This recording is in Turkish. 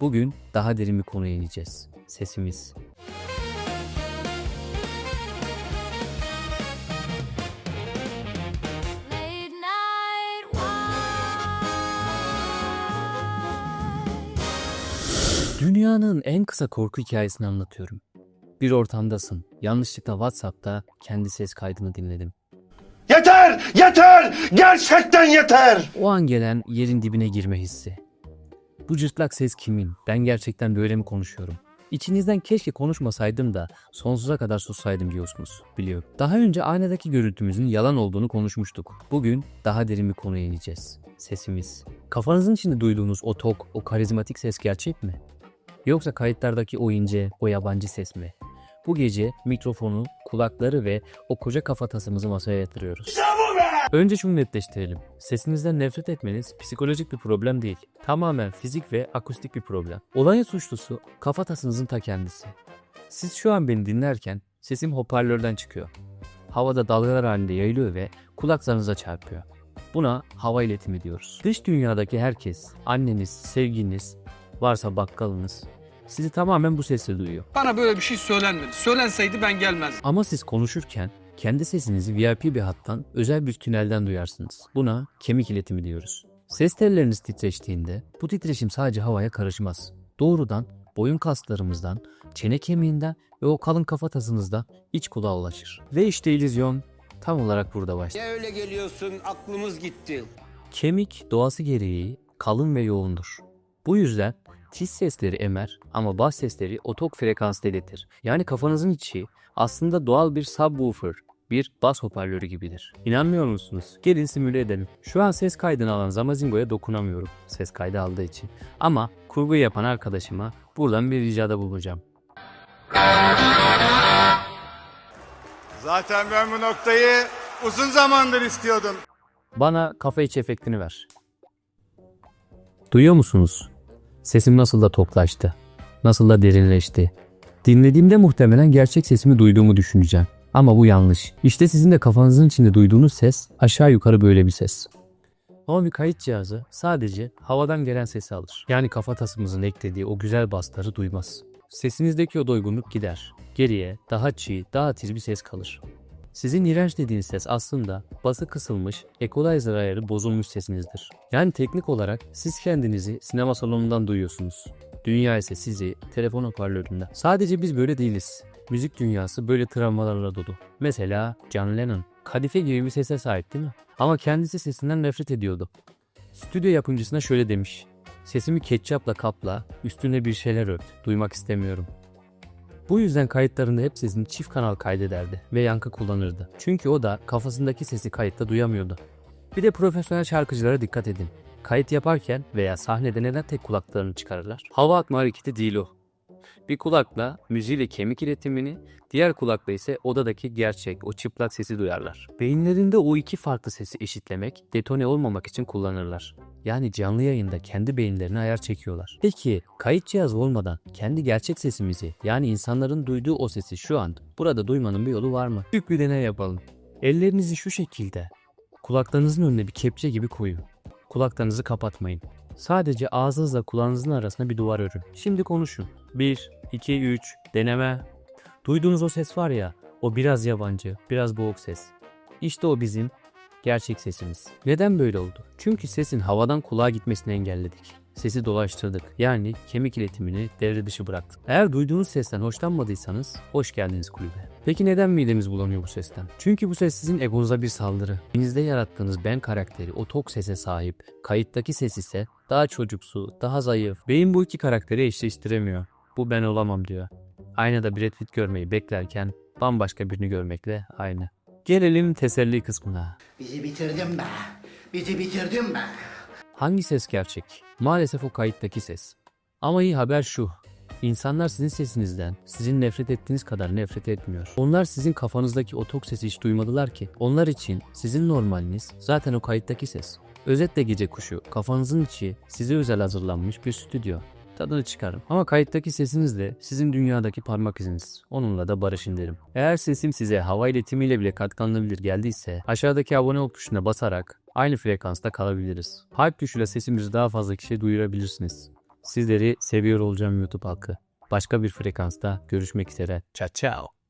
Bugün daha derin bir konuya ineceğiz. Sesimiz. Dünyanın en kısa korku hikayesini anlatıyorum. Bir ortamdasın. Yanlışlıkla WhatsApp'ta kendi ses kaydını dinledim. Yeter! Yeter! Gerçekten yeter! O an gelen yerin dibine girme hissi. Bu cırtlak ses kimin? Ben gerçekten böyle mi konuşuyorum? İçinizden keşke konuşmasaydım da sonsuza kadar sussaydım diyorsunuz. Biliyorum. Daha önce aynadaki görüntümüzün yalan olduğunu konuşmuştuk. Bugün daha derin bir konuya ineceğiz. Sesimiz. Kafanızın içinde duyduğunuz o tok, o karizmatik ses gerçek mi? Yoksa kayıtlardaki o ince, o yabancı ses mi? Bu gece mikrofonu, kulakları ve o koca kafatasımızı masaya yatırıyoruz. Önce şunu netleştirelim. Sesinizden nefret etmeniz psikolojik bir problem değil. Tamamen fizik ve akustik bir problem. Olayın suçlusu kafatasınızın ta kendisi. Siz şu an beni dinlerken sesim hoparlörden çıkıyor. Havada dalgalar halinde yayılıyor ve kulaklarınıza çarpıyor. Buna hava iletimi diyoruz. Dış dünyadaki herkes, anneniz, sevginiz, varsa bakkalınız sizi tamamen bu sesle duyuyor. Bana böyle bir şey söylenmedi. Söylenseydi ben gelmezdim. Ama siz konuşurken kendi sesinizi VIP bir hattan özel bir tünelden duyarsınız. Buna kemik iletimi diyoruz. Ses telleriniz titreştiğinde bu titreşim sadece havaya karışmaz. Doğrudan boyun kaslarımızdan, çene kemiğinden ve o kalın kafatasınızda iç kulağa ulaşır. Ve işte illüzyon tam olarak burada başlar. Ne öyle geliyorsun aklımız gitti. Kemik doğası gereği kalın ve yoğundur. Bu yüzden tiz sesleri emer ama bas sesleri otok frekansta iletir. Yani kafanızın içi aslında doğal bir subwoofer, bir bas hoparlörü gibidir. İnanmıyor musunuz? Gelin simüle edelim. Şu an ses kaydını alan Zamazingo'ya dokunamıyorum ses kaydı aldığı için. Ama kurgu yapan arkadaşıma buradan bir ricada bulunacağım. Zaten ben bu noktayı uzun zamandır istiyordum. Bana kafa içi efektini ver. Duyuyor musunuz? Sesim nasıl da toplaştı. Nasıl da derinleşti. Dinlediğimde muhtemelen gerçek sesimi duyduğumu düşüneceğim. Ama bu yanlış. İşte sizin de kafanızın içinde duyduğunuz ses aşağı yukarı böyle bir ses. Ama bir kayıt cihazı sadece havadan gelen sesi alır. Yani kafatasımızın eklediği o güzel basları duymaz. Sesinizdeki o doygunluk gider. Geriye daha çiğ, daha tiz bir ses kalır. Sizin iğrenç dediğiniz ses aslında bası kısılmış, equalizer ayarı bozulmuş sesinizdir. Yani teknik olarak siz kendinizi sinema salonundan duyuyorsunuz. Dünya ise sizi telefon hoparlöründen. Sadece biz böyle değiliz. Müzik dünyası böyle travmalarla dolu. Mesela John Lennon. Kadife gibi bir sese sahip değil mi? Ama kendisi sesinden nefret ediyordu. Stüdyo yapımcısına şöyle demiş. Sesimi ketçapla kapla, üstüne bir şeyler ört. Duymak istemiyorum. Bu yüzden kayıtlarında hep sesini çift kanal kaydederdi ve yankı kullanırdı. Çünkü o da kafasındaki sesi kayıtta duyamıyordu. Bir de profesyonel şarkıcılara dikkat edin. Kayıt yaparken veya sahnede neden tek kulaklarını çıkarırlar? Hava atma hareketi değil o. Bir kulakla müziğiyle kemik iletimini, diğer kulakla ise odadaki gerçek, o çıplak sesi duyarlar. Beyinlerinde o iki farklı sesi eşitlemek, detone olmamak için kullanırlar. Yani canlı yayında kendi beyinlerine ayar çekiyorlar. Peki kayıt cihazı olmadan kendi gerçek sesimizi yani insanların duyduğu o sesi şu an burada duymanın bir yolu var mı? Büyük bir deney yapalım. Ellerinizi şu şekilde kulaklarınızın önüne bir kepçe gibi koyun. Kulaklarınızı kapatmayın. Sadece ağzınızla kulağınızın arasına bir duvar örün. Şimdi konuşun. 1, 2, 3, deneme. Duyduğunuz o ses var ya, o biraz yabancı, biraz boğuk ses. İşte o bizim gerçek sesimiz. Neden böyle oldu? Çünkü sesin havadan kulağa gitmesini engelledik. Sesi dolaştırdık. Yani kemik iletimini devre dışı bıraktık. Eğer duyduğunuz sesten hoşlanmadıysanız hoş geldiniz kulübe. Peki neden midemiz bulanıyor bu sesten? Çünkü bu ses sizin egonuza bir saldırı. Elinizde yarattığınız ben karakteri o tok sese sahip. Kayıttaki ses ise daha çocuksu, daha zayıf. Beyin bu iki karakteri eşleştiremiyor. Bu ben olamam diyor. Aynada Brad Pitt görmeyi beklerken bambaşka birini görmekle aynı. Gelelim teselli kısmına. Bizi bitirdin be. Bizi bitirdin be. Hangi ses gerçek? Maalesef o kayıttaki ses. Ama iyi haber şu. İnsanlar sizin sesinizden, sizin nefret ettiğiniz kadar nefret etmiyor. Onlar sizin kafanızdaki o tok sesi hiç duymadılar ki. Onlar için sizin normaliniz zaten o kayıttaki ses. Özetle gece kuşu, kafanızın içi size özel hazırlanmış bir stüdyo. Tadını çıkarın. Ama kayıttaki sesiniz de sizin dünyadaki parmak iziniz. Onunla da barışın derim. Eğer sesim size hava iletimiyle bile katlanılabilir geldiyse aşağıdaki abone ol tuşuna basarak aynı frekansta kalabiliriz. Hype tuşuyla sesimizi daha fazla kişiye duyurabilirsiniz. Sizleri seviyor olacağım YouTube halkı. Başka bir frekansta görüşmek üzere. Ciao ciao.